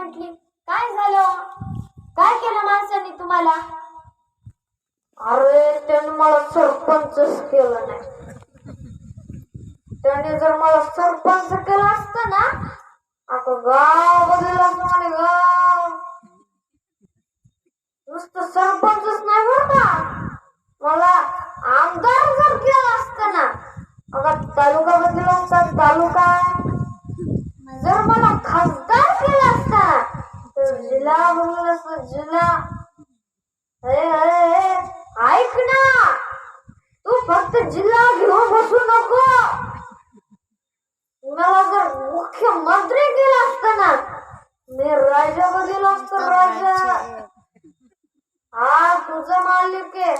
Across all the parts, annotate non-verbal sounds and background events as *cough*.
म्हटली काय झालं? काय केलं माणसांनी तुम्हाला? अरे त्याने मला सरपंचच केलं नाही. त्याने जर मला सरपंच केलं असतं ना आता गाव बदल असणार म्हणे गाव नुसतं सरपंचच नाही बरं का? मला आमदार जर केलं असतं ना आता तालुका बदल असता तालुका जर मला खास राहुल सजना अरे अरे ऐक ना. तू फक्त जिल्हा घेऊन बसू नको. मला जर मुख्यमंत्री केला असता ना मी राजा गेलो असतो राजा. हा तुझा मालिक आहे.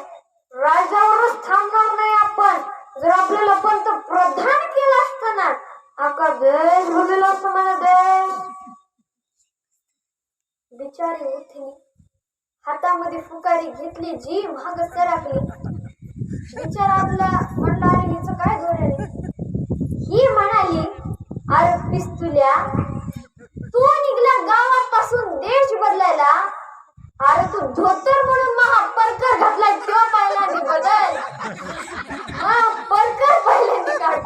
राजावरच थांबणार नाही आपण. जर आपल्याला पंतप्रधान केला असता ना आका देश बदलला असतं मला देश बिचारी उठे हातामध्ये फुकारी घेतली जी माग सरकली. बिचार आपला म्हणला अरे हिचं काय धोरण ही म्हणाली अरे पिस्तुल्या तू निघला गावापासून देश बदलायला. अरे तू धोतर म्हणून महा परकर घातलाय पाहिला पहिल्यांदा बदल. हा परकर पहिल्यांदा काढ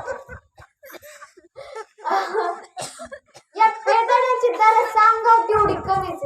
*laughs* या पेदाड्यांची त्याला सांगा तेवढी कमीच